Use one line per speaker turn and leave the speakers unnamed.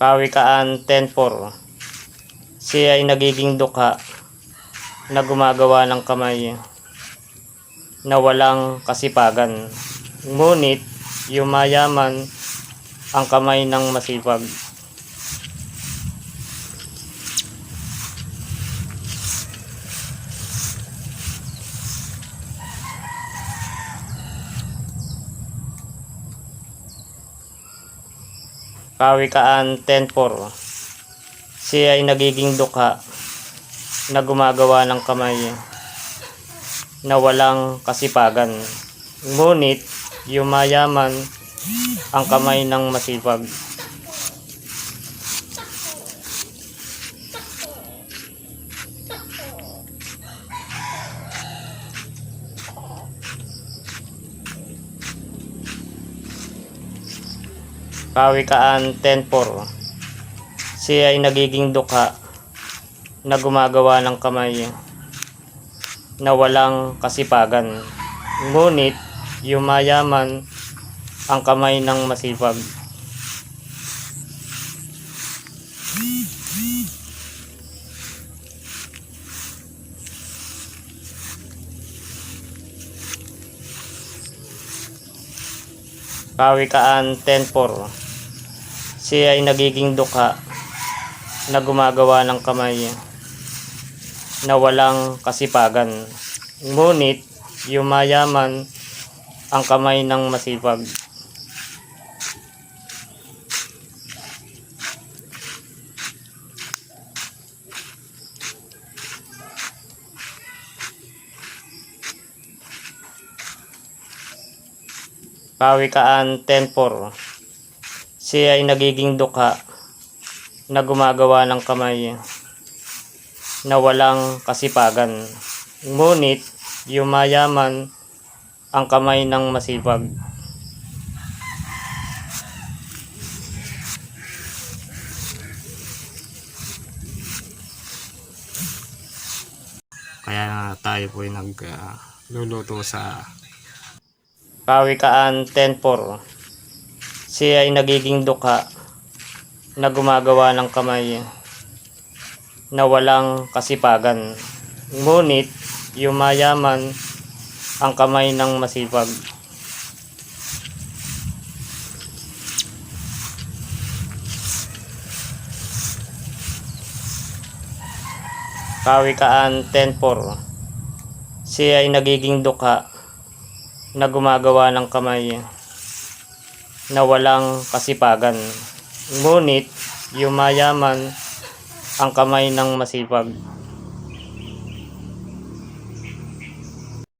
Kawikaan 10.4 Siya ay nagiging dukha na gumagawa ng kamay na walang kasipagan. Ngunit yumayaman ang kamay ng masipag. Kawikaan 10.4 Siya ay nagiging dukha na gumagawa ng kamay na walang kasipagan. Ngunit yumayaman ang kamay ng masipag. Kawikaan 10.4 Siya ay nagiging dukha na gumagawa ng kamay na walang kasipagan. Ngunit yumayaman ang kamay ng masipag. Kawikaan 10.4 Siya ay nagiging dukha na gumagawa ng kamay na walang kasipagan. Ngunit yumayaman ang kamay ng masipag. Kawikaan 10.4 Siya ay nagiging dukha na gumagawa ng kamay na walang kasipagan. Ngunit yumayaman ang kamay ng masipag.
Kaya tayo po ay nagluluto sa
Kawikaan 10.4 Siya ay nagiging dukha na gumagawa ng kamay na walang kasipagan. Ngunit yumayaman ang kamay ng masipag. Kawikaan 10.4 Siya ay nagiging dukha na gumagawa ng kamay na walang kasipagan. Ngunit yumayaman ang kamay ng masipag.